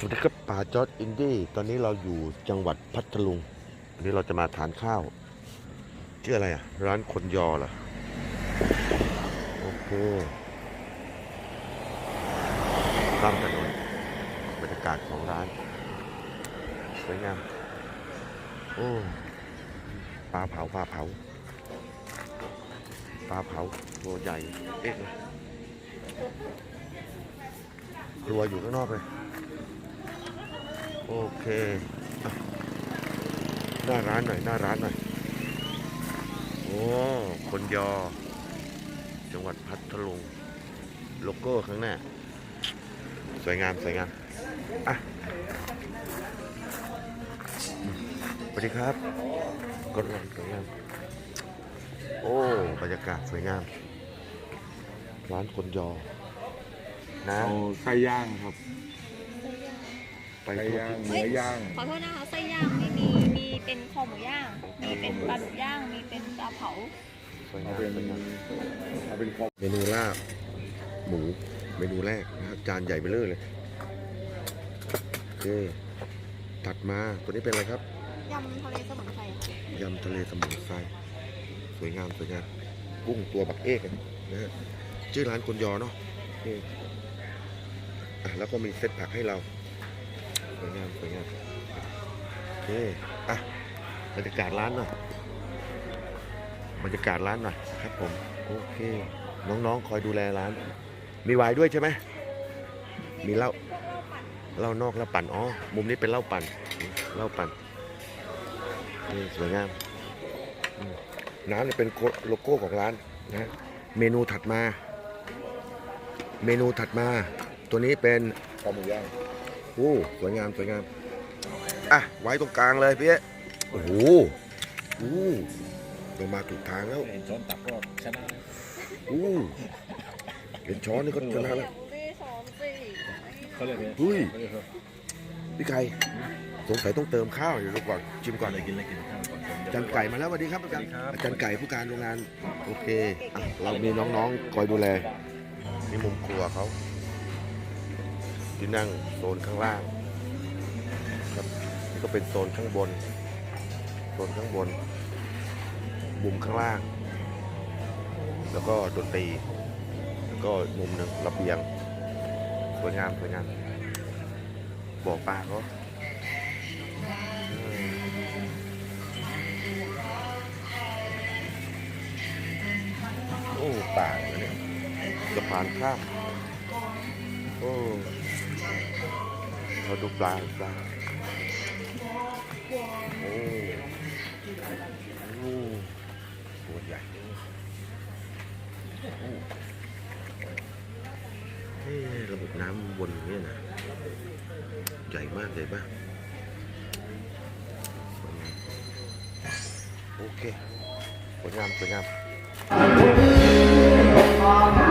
สวัสดีครับป่าจอดอินดี้ตอนนี้เราอยู่จังหวัดพัทลุงวันนี้เราจะมาทานข้าวชื่ออะไรอะ ร้านคนยอเหรอโอเคข้ามถนนบรรยากาศของร้าน สวยงามโอ้ปลาเผาปลาเผาปลาเผาตัวใหญ่เอ๊ะครัวอยู่ข้างนอกเลย โอเค หน้าร้านหน่อย หน้าร้านหน่อย โอ้ คนยอ จังหวัดพัทลุง โลโก้ข้างหน้า สวยงาม สวยงาม อะสวัสดีครับ กดไลค์สวยงาม โอ้ บรรยากาศสวยงาม ร้านคนยอน้เอาไส้ย่างครับ ไปไส้ทั่วย่างทิศเนื้อย่างขอโทษนะคะไส้ย่างไม่มี มีเป็นคอหมูย่าง มีเป็นปลาดุกย่าง มีเป็นปลาเผาสวยเอางามเป็นสวยงามเอาเป็นครบเมนูลาบ หมูเมนูแรกนะครับจานใหญ่ไปเลยเลยโอเคถัดมาตัวนี้เป็นอะไรครับยำทะเลสมุนไพรค่ะยำทะเลสมุนไพรสวยงามสวยงามกุ้งตัวบักเอกนะฮะชื่อร้านคนยอเนาะนี่อะแล้วก็มีเซตผักให้เรา สวยงามสวยงามโอเคอะบรรยากาศร้านหน่อยบรรยากาศร้านหน่อยครับผมโอเค น้องๆ คอยดูแลร้าน มีไวน์ด้วยใช่ไหมมีเหล้าเหล้านอกเหล้าปั่นอ๋อมุมนี้เป็นเหล้าปั่นเหล้าปั่นนี่สวยงามน้ำเนี่ยเป็นโลโก้ของร้านนะฮะเมนูถัดมา เมนูถัดมา ตัวนี้เป็นคอหมูย่าง โอ้สวยงามสวยงามอะไว้ตรงกลางเลยพี่เอ๊ะโอ้โหโอ้เรามาถูกทางแล้วเห็นช้อนตักก็ชนะโอ้เห็นช้อนนี่ก็ชนะแล้วสี่สองสี่เขาเรียกไงอุ้ยเขาเรียกครับพี่ไก่สงสัยต้องเติมข้าวเดี๋ยวดูก่อนชิมก่อนอะไรกินอะไรกินข้าวก่อนอาจารย์ไก่มาแล้วสวัสดีครับอาจารย์สวัสดีครับอาจารย์ไก่ผู้การโรงงานโอเคอะเรามีน้องๆคอยดูแลนี่มุมครัวเขา ที่นั่งโซนข้างล่างครับนี่ก็เป็นโซนข้างบน โซนข้างบน มุมข้างล่าง แล้วก็ดนตรีแล้วก็มุมหนึ่งระเบียงสวยงามสวยงามบ่อปลาเขาโอ้ป่าเลยเนี่ยสะพานข้ามโอ้ เราดูปลาปลาโอ้โอ้ตัวใหญ่โอ้ระบบน้ำวนอย่างนี้นะ ใหญ่มากใหญ่มากสวยงามโอเคสวยงามสวยงาม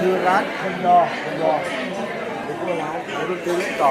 คือร้านคนยอคนยอเป็นตัวร้านเดี๋ยวดนตรีเล่นต่อ